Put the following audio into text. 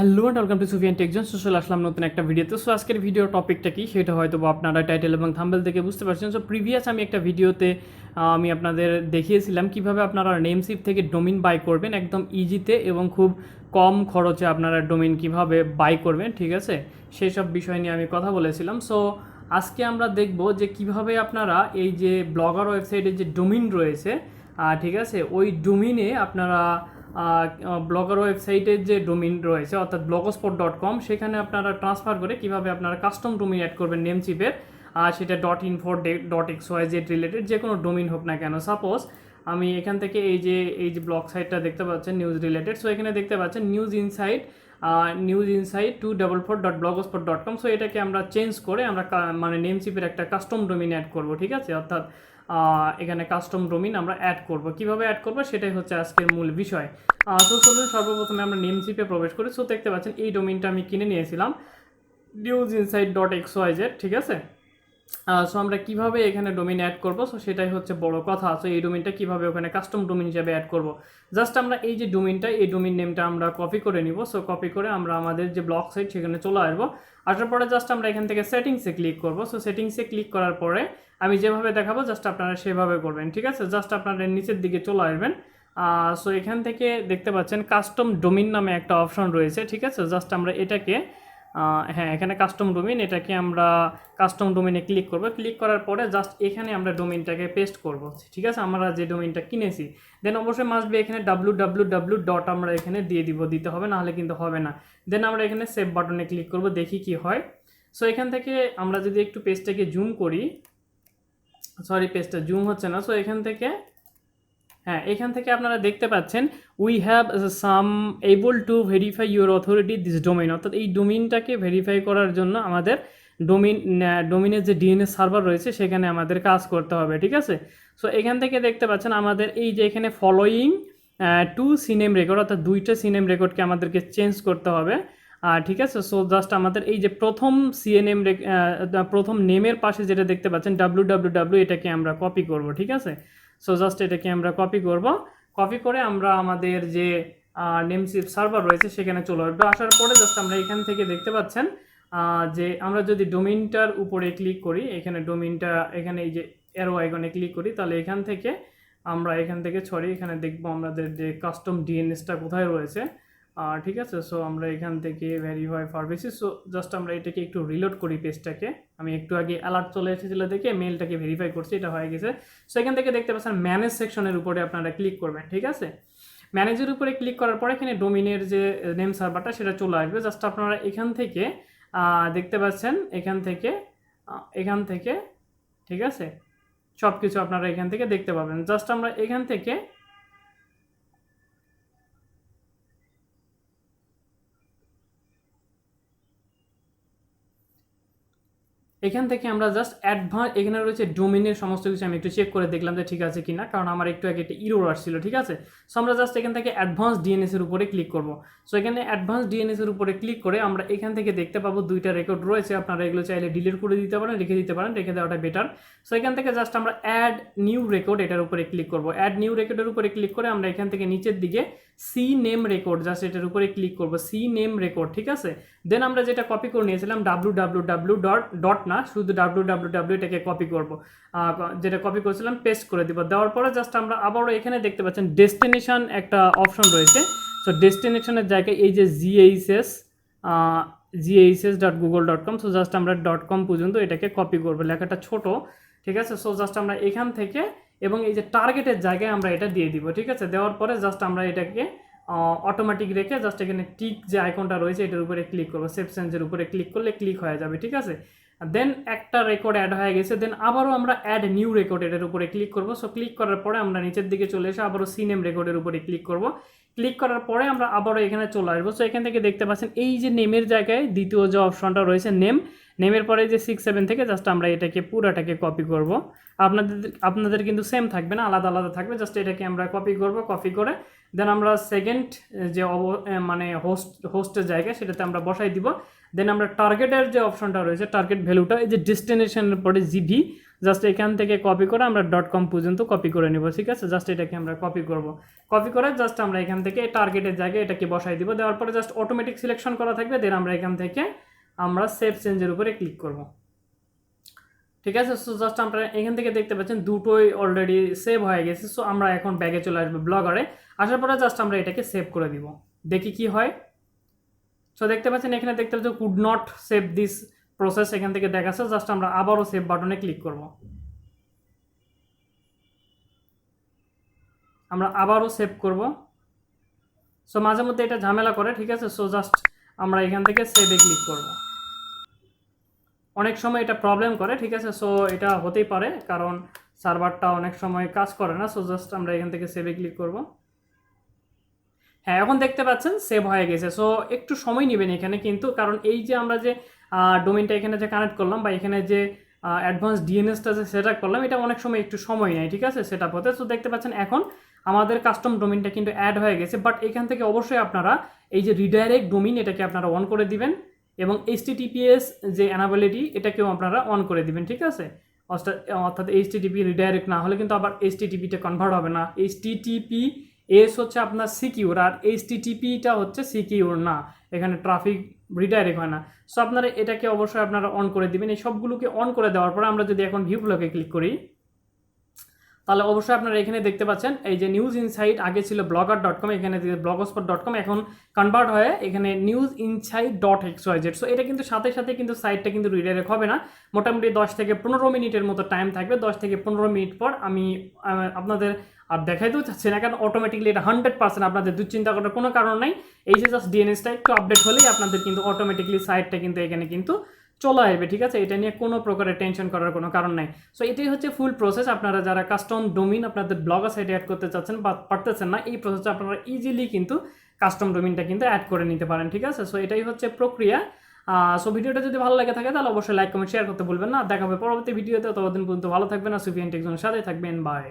Hello and welcome to Sufiyan Techzone social আসলাম নতুন একটা ভিডিওতে। সো আজকের ভিডিও টপিকটা কি? সেটা হয়তো আপনারা টাইটেল এবং থাম্বেল থেকে বুঝতে পারছেন। সো প্রিভিয়াস আমি একটা ভিডিওতে আমি আপনাদের দেখিয়েছিলাম কীভাবে আপনারা নেমসিপ থেকে ডোমিন বাই করবেন একদম ইজিতে এবং খুব কম খরচে আপনারা ডোমিন কীভাবে বাই করবেন, ঠিক আছে? সেই সব বিষয় নিয়ে আমি কথা বলেছিলাম। সো আজকে আমরা দেখব যে কীভাবে আপনারা এই যে ব্লগার ওয়েবসাইটে যে ডোমিন রয়েছে ঠিক আছে? ওই ডোমিনে আপনারা ব্লগার ওয়েবসাইটের যে ডোমিন রয়েছে, অর্থাৎ ব্লগস্পট ডট কম সেখানে আপনারা ট্রান্সফার করে কীভাবে আপনারা কাস্টম ডোমিন অ্যাড করবেন নেম চিপের আর সেটা dot info dot X Y Z related যে কোনো ডোমিন হোক না কেন। সাপোজ আমি এখান থেকে এই যে এই যে ব্লগ সাইটটা দেখতে পাচ্ছেন নিউজ রিলেটেড সো এখানে দেখতে পাচ্ছেন news insight news insight two double four dot blogspot dot com so এটাকে আমরা চেঞ্জ করে আমরা মানে নেম চিপের একটা কাস্টম ডোমিন অ্যাড করব, ঠিক আছে? অর্থাৎ এখানে কাস্টম ডোমিন আমরা অ্যাড করব। কীভাবে অ্যাড করব? সেটাই হচ্ছে আজকের মূল বিষয়। তো চলুন, সর্বপ্রথমে আমরা নেম চিপে প্রবেশ করি। সো দেখতে পাচ্ছেন, এই ডোমিনটা আমি কিনে নিয়েছিলাম। News insight dot X Y Z ঠিক আছে? সো আমরা কীভাবে এখানে ডোমিন অ্যাড করব? সো সেটাই হচ্ছে বড় কথা। সো এই ডোমিনটা কীভাবে ওখানে কাস্টম ডোমিন হিসাবে অ্যাড করব? জাস্ট আমরা এই যে ডোমিনটা এই ডোমিন নেমটা আমরা কপি করে নিব। সো কপি করে আমরা আমাদের যে ব্লগ সাইট সেখানে চলে আসব। আসার পরে জাস্ট আমরা এখান থেকে সেটিংসে ক্লিক করব। সো সেটিংসে ক্লিক করার পরে আমি যেভাবে দেখাবো জাস্ট আপনারা সেভাবে করবেন, ঠিক আছে? জাস্ট আপনারা নিচের দিকে চলে আসবেন। সো এখান থেকে দেখতে পাচ্ছেন কাস্টম ডোমিন নামে একটা অপশন রয়েছে, ঠিক আছে? জাস্ট আমরা এটাকে হ্যাঁ এখানে কাস্টম ডোমিন এটাকে আমরা কাস্টম ডোমিনে ক্লিক করব। ক্লিক করার পরে জাস্ট এখানে আমরা ডোমিনটাকে পেস্ট করব। ঠিক আছে? আমরা যে ডোমিনটা কিনেছি দেন অবশ্যই মাসবে এখানে ডাব্লু ডাব্লু ডাব্লু ডট আমরা এখানে দিয়ে দিব, দিতে হবে, নাহলে কিন্তু হবে না। দেন আমরা এখানে সেভ বাটনে ক্লিক করব, দেখি কি হয়। সো এখান থেকে আমরা যদি একটু পেজটাকে জুম করি সরি পেজটা জুম হচ্ছে না। সো এখান থেকে হ্যাঁ এখান থেকে আপনারা দেখতে পাচ্ছেন we have some able to verify your authority this domain অর্থাৎ এই ডোমিনটাকে ভেরিফাই করার জন্য আমাদের ডোমিন ডোমিনের যে ডিএনএস সার্ভার রয়েছে, সেখানে আমাদের কাজ করতে হবে, ঠিক আছে? সো এখান থেকে দেখতে পাচ্ছেন আমাদের এই যে এখানে ফলোয়িং টু সিনেম রেকর্ড অর্থাৎ দুইটা সিনেম রেকর্ডকে আমাদেরকে চেঞ্জ করতে হবে। আর ঠিক আছে সো জাস্ট আমাদের এই যে প্রথম সিএনএম প্রথম নেমের পাশে যেটা দেখতে পাচ্ছেন ডাব্লু ডাব্লু ডাব্লু এটাকে আমরা কপি করব, ঠিক আছে? সো জাস্ট এটাকে আমরা কপি করব। কপি করে আমরা আমাদের যে নেমসিপ সার্ভার রয়েছে সেখানে চলে আসবে। আসার পরে জাস্ট আমরা এখান থেকে দেখতে পাচ্ছেন যে আমরা যদি ডোমিনটার উপরে ক্লিক করি, এখানে ডোমিনটা এখানে এই যে এরো আইকনে ক্লিক করি, তাহলে এখান থেকে আমরা এখান থেকে ছড়ি এখানে দেখব আমাদের যে কাস্টম ডিএনএসটা কোথায় রয়েছে। ঠিক আছে? সো আমরা এখান থেকে ভেরিফাই ফার্মেসি সো জাস্ট আমরা এটাকে একটু রিলোড করি পেজটাকে আমি একটু আগে অ্যালার্ট চলে এসেছিল দেখে মেলটাকে ভেরিফাই করছি, এটা হয়ে গেছে। সো এখান থেকে দেখতে পাচ্ছেন ম্যানেজ সেকশনের উপরে আপনারা ক্লিক করবেন, ঠিক আছে? ম্যানেজের উপরে ক্লিক করার পরে এখানে ডোমিনের যে নেম সার্ভারটা সেটা চলে আসবে। জাস্ট আপনারা এখান থেকে দেখতে পাচ্ছেন এখান থেকে এখান থেকে, ঠিক আছে? সব কিছু আপনারা এখান থেকে দেখতে পাবেন। জাস্ট আমরা এখান থেকে এখান থেকে আমরা জাস্ট অ্যাডভান্স এখানে রয়েছে ডোমিনের সমস্ত কিছু আমি একটু চেক করে দেখলাম যে ঠিক আছে কিনা, কারণ আমার একটু আগে একটা ইরোর আসছিল, ঠিক আছে? সো আমরা জাস্ট এখান থেকে অ্যাডভান্স ডিএনএস এর উপরে ক্লিক করব। সো এখানে অ্যাডভান্স ডিএনএস এর উপরে ক্লিক করে আমরা এখান থেকে দেখতে পাবো দুইটা রেকর্ড রয়েছে, আপনারা এগুলো চাইলে ডিলিট করে দিতে পারেন, রেখে দিতে পারেন, রেখে দেওয়াটা বেটার সো এখান থেকে জাস্ট আমরা অ্যাড নিউ রেকর্ড এটার উপরে ক্লিক করব। অ্যাড নিউ রেকর্ডের উপরে ক্লিক করে আমরা এখান থেকে নিচের দিকে সি নেম রেকর্ড জাস্ট এটার উপরে ক্লিক করব সি নেম রেকর্ড ঠিক আছে? দেন আমরা যেটা কপি করে নিয়েছিলাম W W W dot dot না শুধু ডাব্লু ডাব্লু ডাব্লু এটাকে কপি করব। যেটা কপি করেছিলাম পেস্ট করে দিব। দেওয়ার পরে জাস্ট আমরা আবারও এখানে দেখতে পাচ্ছেন ডেস্টিনেশন একটা অপশন রয়েছে। সো ডেস্টিনেশনের জায়গায় এই যে GHS GHS dot Google dot com so just আমরা. ডট কম পর্যন্ত এটাকে কপি করব। লেখাটা ছোট, ঠিক আছে? সো জাস্ট আমরা এখান থেকে এবং এই যে টার্গেটের জায়গায় আমরা এটা দিয়ে দিব, ঠিক আছে? দেওয়ার পরে জাস্ট আমরা এটাকে অটোমেটিক রেখে জাস্ট এখানে টিক যে আইকনটা রয়েছে, এটার উপরে ক্লিক করব। সেফ সেন্সের উপরে ক্লিক করলে ক্লিক হয়ে যাবে, ঠিক আছে? দেন একটা রেকর্ড অ্যাড হয়ে গেছে দেন আবারও আমরা অ্যাড নিউ রেকর্ড এটার উপরে ক্লিক করব। সো ক্লিক করার পরে আমরা নিচের দিকে চলে এসে আবারও সিনেম রেকর্ডের উপরে ক্লিক করব। ক্লিক করার পরে আমরা আবারও এখানে চলে আসব। সো এখান থেকে দেখতে পাচ্ছেন, এই যে নেমের জায়গায় দ্বিতীয় যে অপশনটা রয়েছে নেম নেমের পরে যে সিক্স সেভেন থেকে জাস্ট আমরা এটাকে পুরাটাকে কপি করব। আপনাদের আপনাদের কিন্তু সেম থাকবে না, আলাদা আলাদা থাকবে। জাস্ট এটাকে আমরা কপি করব কপি করে দেন আমরা সেকেন্ড যে অব মানে হোস্ট হোস্টের জায়গা সেটাতে আমরা বসাই দিব। দেন আমরা টার্গেটের যে অপশনটা রয়েছে টার্গেট ভ্যালুটা এই যে ডেস্টিনেশনের পরে জিভি জাস্ট এখান থেকে কপি করে আমরা ডট কম পর্যন্ত কপি করে নিব, ঠিক আছে? জাস্ট এটাকে আমরা কপি করব। কপি করে জাস্ট আমরা এখান থেকে টার্গেটের জায়গায় এটাকে বসাই দিব। দেওয়ার পরে জাস্ট অটোমেটিক সিলেকশন করা থাকবে। দেন আমরা এখান থেকে আমরা সেভ চেঞ্জের উপরে ক্লিক করব। ঠিক আছে? সো জাস্ট আমরা এখান থেকে দেখতে পাচ্ছেন দুটোই অলরেডি সেভ হয়ে গেছে। সো আমরা এখন ব্যাগে চলে আসব ব্লগারে আসার পরে জাস্ট আমরা এটাকে সেভ করে দিব। দেখি কি হয়। সো দেখতে পাচ্ছেন এখানে দেখতে পাচ্ছেন could not save this process এখান থেকে দেখাচ্ছে। জাস্ট আমরা আবারও সেভ বাটনে ক্লিক করব। আমরা আবারও সেভ করব। সো মাঝে মধ্যে এটা ঝামেলা করে, ঠিক আছে? সো জাস্ট আমরা এখান থেকে সেভে ক্লিক করব। অনেক সময় এটা প্রবলেম করে, ঠিক আছে? সো এটা হতেই পারে, কারণ সার্ভারটা অনেক সময় কাজ করে না সো জাস্ট আমরা এখান থেকে সেভে ক্লিক করব। হ্যাঁ এখন দেখতে পাচ্ছেন সেভ হয়ে গেছে। সো একটু সময় নেবেন এখানে কিন্তু, কারণ এই যে আমরা যে ডোমেনটা এখানে যে কানেক্ট করলাম বা এখানে যে অ্যাডভান্স ডিএনএসটা যে সেট আপ করলাম, এটা অনেক সময় একটু সময় নেয়, ঠিক আছে? সেট আপ হতে। সো দেখতে পাচ্ছেন, এখন আমাদের কাস্টম ডোমিনটা কিন্তু অ্যাড হয়ে গেছে বাট এখান থেকে অবশ্যই আপনারা এই যে রিডাইরেক্ট ডোমিন এটাকে আপনারা অন করে দিবেন। এবং এইচটিটিপিএস যে অ্যানাবিলিটি এটাকেও আপনারা অন করে দিবেন, ঠিক আছে? অর্থাৎ এইচটিটিপি রিডাইরেক্ট না হলে কিন্তু আবার এইচটিটিপিটা কনভার্ট হবে না। এইচটিটিপি এস হচ্ছে আপনার সিকিউর আর এইচটিটিপিটা হচ্ছে সিকিউর না। এখানে ট্রাফিক রিডাইরেক্ট হয় না। সো আপনারা এটাকে অবশ্যই আপনারা অন করে দিবেন। এই সবগুলোকে অন করে দেওয়ার পরে আমরা যদি এখন ভিউ ব্লকে ক্লিক করি তাহলে অবশ্যই আপনারা এখানে দেখতে পাচ্ছেন, এই যে নিউজ ইনসাইট আগে ছিল ব্লগার ডট কম এখানে ব্লগস্পট ডট কম এখন কনভার্ট হয়ে এখানে news insight dot X Y Z so এটা কিন্তু সাথে সাথে কিন্তু সাইটটা কিন্তু রিডাইরেক্ট হবে না। মোটামুটি দশ থেকে পনেরো মিনিটের মতো টাইম থাকবে। দশ থেকে পনেরো মিনিট পর আমি আপনাদের আর দেখাইতেও চাচ্ছি না, কারণ অটোমেটিকলি এটা হান্ড্রেড পার্সেন্ট আপনাদের দুশ্চিন্তা করার কোনো কারণ নাই। এই যে জাস্ট ডিএনএসটা একটু আপডেট হলেই আপনাদের কিন্তু অটোমেটিকলি সাইটটা কিন্তু এখানে কিন্তু চলে আসবে, ঠিক আছে? এটা নিয়ে কোনো প্রকারের টেনশন করার কোনো কারণ নাই। সো এটাই হচ্ছে ফুল প্রসেস আপনারা যারা কাস্টম ডোমিন আপনাদের ব্লগার সাইটে অ্যাড করতে চাচ্ছেন বা পারতেছেন না, এই প্রসেসে আপনারা ইজিলি কিন্তু কাস্টম ডোমিনটা কিন্তু অ্যাড করে নিতে পারেন, ঠিক আছে? সো এটাই হচ্ছে প্রক্রিয়া। সো ভিডিওটা যদি ভালো লাগে থাকে, তাহলে অবশ্যই লাইক কমেন্ট শেয়ার করতে ভুলবেন না। দেখা হবে পরবর্তী ভিডিওতে। ততদিন পর্যন্ত ভালো থাকবেন আর সুফিয়ান টেকজনের সাথে থাকবেন। বাই